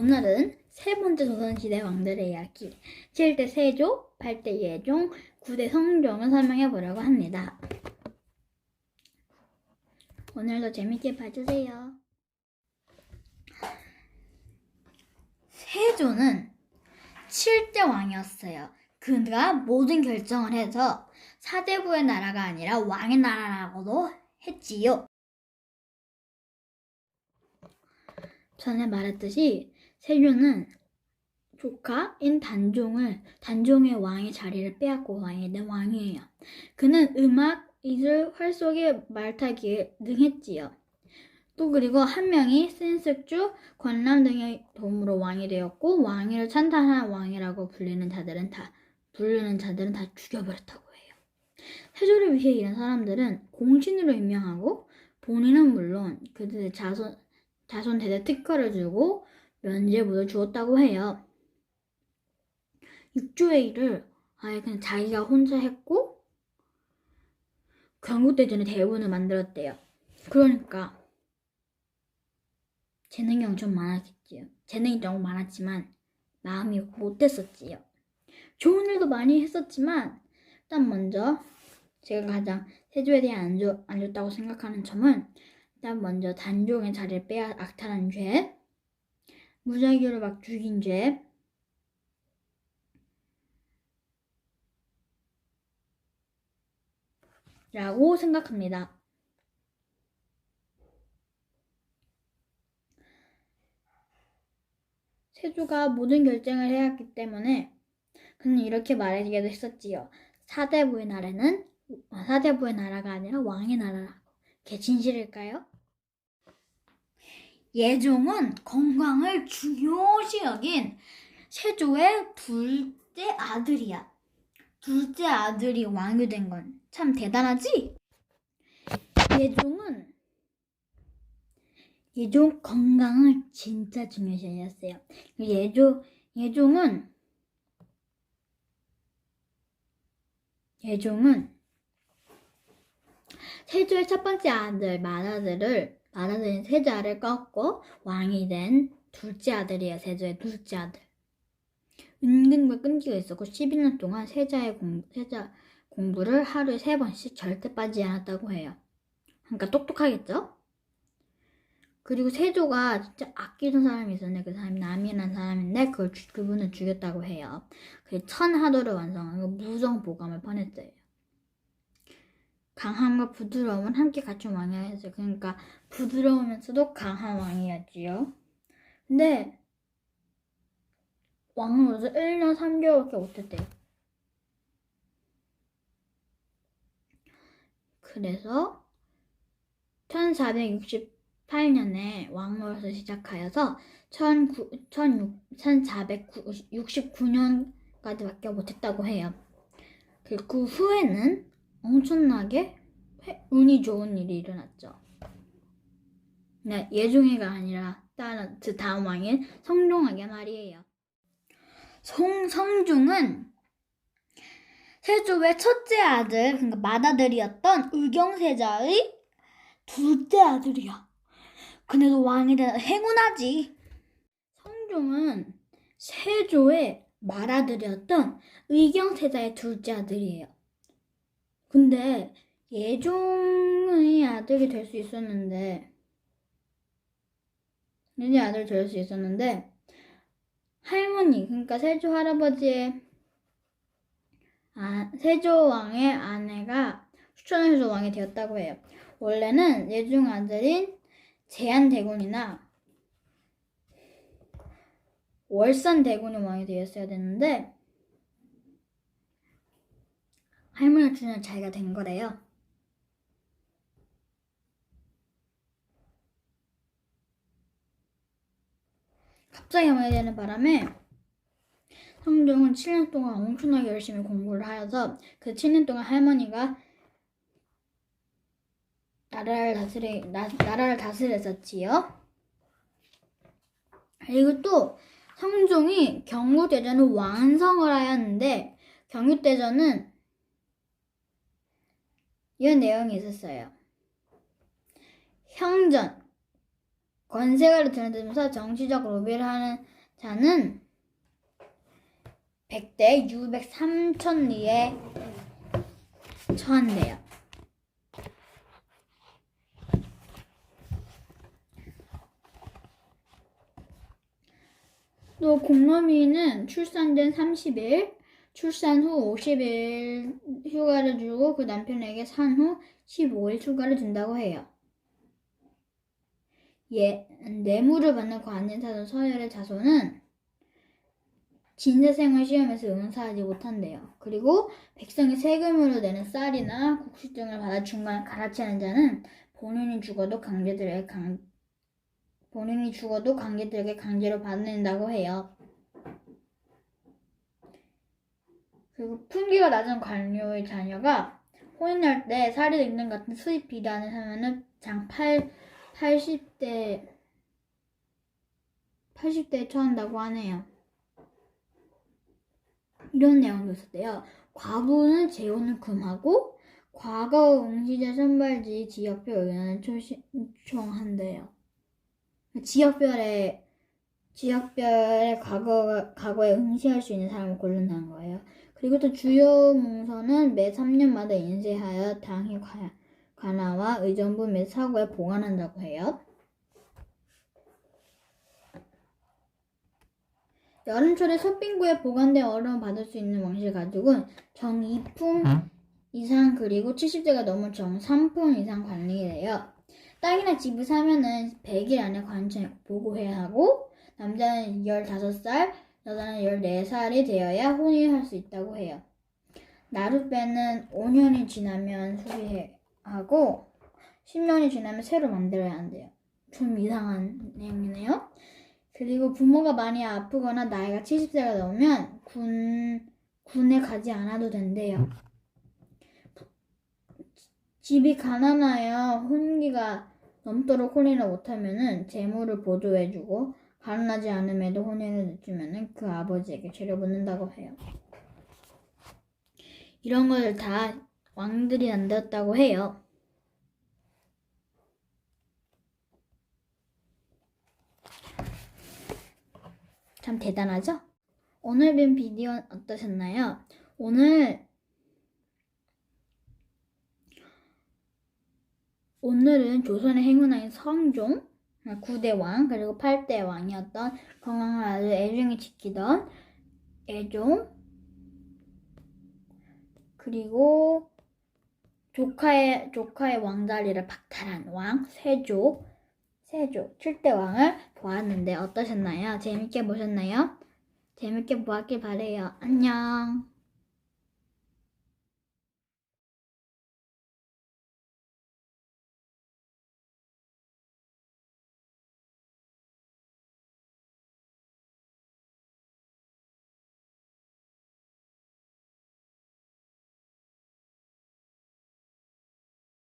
오늘은 세 번째 조선시대 왕들의 이야기 7대 세조, 8대 예종, 9대 성종을 설명해 보려고 합니다. 오늘도 재밌게 봐주세요. 세조는 7대 왕이었어요. 그가 모든 결정을 해서 사대부의 나라가 아니라 왕의 나라라고도 했지요. 전에 말했듯이 세조는 조카인 단종을 단종의 왕의 자리를 빼앗고 왕이 된 왕이에요. 그는 음악, 이슬, 활 속의 말타기에 능했지요. 또 그리고 한 명이 센스주, 권람 등의 도움으로 왕이 되었고 왕위를 찬탄한 왕이라고 불리는 자들은 다 부르는 자들은 다 죽여버렸다고 해요. 세조를 위해 일한 사람들은 공신으로 임명하고 본인은 물론 그들의 자손 자손 대대 특허를 주고 면제부를 주었다고 해요. 육조의 일을 아예 그냥 자기가 혼자 했고 경국대전의 대본을 만들었대요. 그러니까 재능이 엄청 많았겠지요. 재능이 너무 많았지만 마음이 못됐었지요. 좋은 일도 많이 했었지만 일단 먼저 제가 가장 세조에 대해 안, 좋, 안 좋다고 생각하는 점은 일단 먼저 단종의 자리를 빼앗 악탈한 죄, 무작위로 막 죽인 죄, 라고 생각합니다. 세조가 모든 결정을 해야 했기 때문에 그는 이렇게 말하기도 했었지요. 사대부의 나라는 사대부의 나라가 아니라 왕의 나라라고. 그게 진실일까요? 예종은 건강을 중요시 여긴 세조의 둘째 아들이야. 둘째 아들이 왕이 된 건 참 대단하지? 예종은 예종 건강을 진짜 중요시 여겼어요. 예종 예종은 예종은 세조의 첫 번째 아들 마다들을 마다들인 세자를 꺾고 왕이 된 둘째 아들이에요. 세조의 둘째 아들. 은근과 끈기가 있었고 11년 동안 세자의 공, 세자 공부를 하루에 세 번씩 절대 빠지지 않았다고 해요. 그러니까 똑똑하겠죠? 그리고 세조가 진짜 아끼던 사람이 있었는데 그 사람이 남이라는 사람인데 그걸 주- 그분을 죽였다고 해요. 그 천하도를 완성하고 무정 보감을 보냈어요. 강함과 부드러움은 함께 갖춘 왕이었어요. 그러니까 부드러우면서도 강한 왕이었지요. 근데 왕으로서 1년 3개월밖에 못했대요. 그래서 1468년에 왕으로서 시작하여서 1469년까지밖에 못했다고 해요. 그- 그 후에는 엄청나게 회- 운이 좋은 일이 일어났죠. 네, 예종이가 아니라 다른 그 다음 왕인 성종에게 말이에요. 송 성종은 세조의 첫째 아들, 그러니까 맏아들이었던 의경세자의 둘째 아들이야. 근데도 왕이 되 행운하지. 성종은 세조의 맏아들이었던 의경세자의 둘째 아들이에요. 근데 예종의 아들이 될 수 있었는데 얘네 아들 될 수 있었는데 할머니 그러니까 세조 할아버지의 아, 세조 왕의 아내가 추천해서 왕이 되었다고 해요. 원래는 예중 아들인 제한대군이나 월산대군이 왕이 되었어야 됐는데 할머니가 주는 자기가 된 거래요. 갑자기 왕이 되는 바람에 성종은 7년 동안 엄청나게 열심히 공부를 하여서 그 7년 동안 할머니가 나라를 다스리 나, 나라를 다스렸었지요. 그리고 또 성종이 경국대전을 완성을 하였는데 경국대전은 이런 내용이 있었어요. 형전 권세가를 드러내면서 정치적 로비를 하는 자는 100대 600 3천리에 처한대요. 또 공로미는 출산된 30일, 출산 후 50일 휴가를 주고 그 남편에게 산 후 15일 휴가를 준다고 해요. 예, 뇌물을 받는 관인사도 서열의 자손은 진사생활 시험에서 응사하지 못한대요. 그리고 백성이 세금으로 내는 쌀이나 국수 등을 받아 중간에 갈아치는 자는 본인이 죽어도 강제들에게 강 본인이 죽어도 관계들에게 강제로 받는다고 해요. 그리고 품기가 낮은 관료의 자녀가 혼인할 때 사리 등등 같은 수입 비단을 하면은 장 8, 80대 80대에 처한다고 하네요. 이런 내용도 있었대요. 과부는 재혼을 금하고 과거 응시자 선발지 지역별 의원을 초청한대요. 지역별에 지역별의 과거 과거에 응시할 수 있는 사람을 고른다는 거예요. 그리고 또 주요 문서는 매 3년마다 인쇄하여 당의 관- 관하와 의정부 및 사고에 보관한다고 해요. 여름철에 솥빙구에 보관된 얼음을 받을 수 있는 왕실 가족은 정 2품 이상 그리고 70대가 넘은 정 3품 이상 관리해요. 땅이나 집을 사면은 100일 안에 관청에 보고해야 하고 남자는 15살, 여자는 14살이 되어야 혼인할 수 있다고 해요. 나룻배는 5년이 지나면 수리하고 10년이 지나면 새로 만들어야 한대요. 좀 이상한 내용이네요. 그리고 부모가 많이 아프거나 나이가 70세가 넘으면 군, 군에 가지 않아도 된대요. 집이 가난하여 혼기가 넘도록 혼인을 못하면은 재물을 보조해주고 가난하지 않음에도 혼인을 늦추면은 그 아버지에게 죄를 묻는다고 해요. 이런 것을 다 왕들이 만들었다고 해요. 참 대단하죠? 오늘 본 비디오는 어떠셨나요? 오늘 오늘은 조선의 행운왕인 성종, 9대 왕, 그리고 8대 왕이었던 건강을 아주 애중히 지키던 애종, 그리고 조카의, 조카의 왕자리를 박탈한 왕, 세조, 세조, 7대 왕을 보았는데 어떠셨나요? 재밌게 보셨나요? 재밌게 보았길 바래요. 안녕.